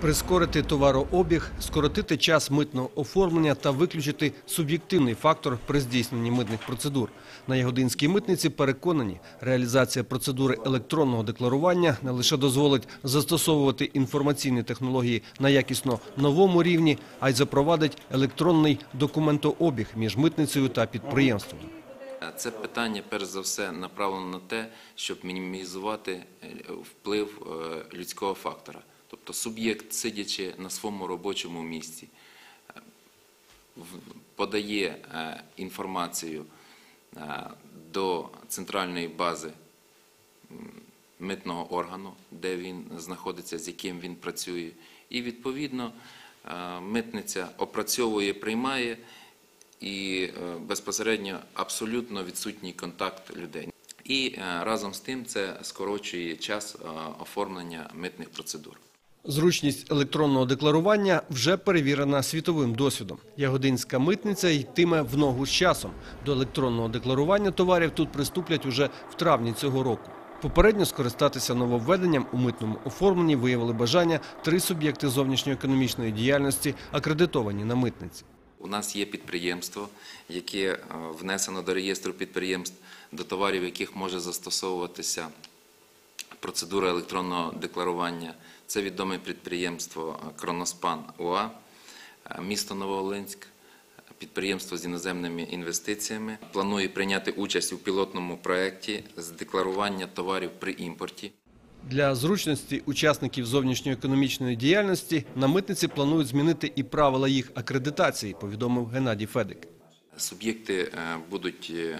Прискорити товарообіг, скоротити час митного оформлення та виключити суб'єктивний фактор при здійсненні митних процедур. На Ягодинській митниці переконані, реалізація процедури електронного декларування не лише дозволить застосовувати інформаційні технології на якісно новому рівні, а й запровадить електронний документообіг між митницею та підприємством. Це питання, перш за все, направлено на те, щоб мінімізувати е, вплив е, людського фактора. Тобто суб'єкт, сидячи на своєму робочому місці, е, подає е, інформацію е, до центральної бази митного органу, де він знаходиться, з яким він працює, і відповідно митниця опрацьовує, приймає і безпосередньо абсолютно відсутній контакт людей. І разом з тим це скорочує час оформлення митних процедур. Зручність електронного декларування вже перевірена світовим досвідом. Ягодинська митниця йтиме в ногу з часом. До електронного декларування товарів тут приступлять уже в травні цього року. Попередньо скористатися нововведенням у митному оформленні виявили бажання три суб'єкти зовнішньоекономічної діяльності, акредитовані на митниці. У нас є підприємство, яке е, внесено до реєстру підприємств, до товарів яких може застосовуватися процедура електронного декларування. Це відоме підприємство е, Кроноспан УА, е, місто Новоолинськ, підприємство з іноземними інвестиціями. Планує прийняти участь у пілотному проєкті з декларування товарів при імпорті. Для зручності учасників зовнішньоекономічної діяльності на митниці планують змінити і правила їх акредитації, повідомив Геннадій Федик. Суб'єкти е, будуть е,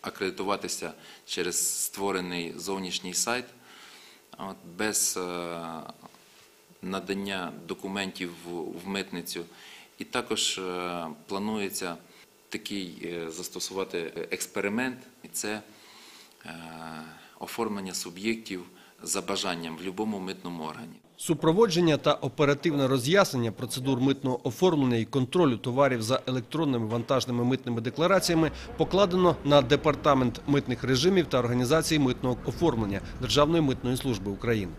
акредитуватися через створений зовнішній сайт без е, надання документів в- митницю. І також е, планується такий е, застосувати експеримент, і це оформлення суб'єктів за бажанням в будь-якому митному органі. Супроводження та оперативне роз'яснення процедур митного оформлення і контролю товарів за електронними вантажними митними деклараціями покладено на департамент митних режимів та організації митного оформлення Державної митної служби України.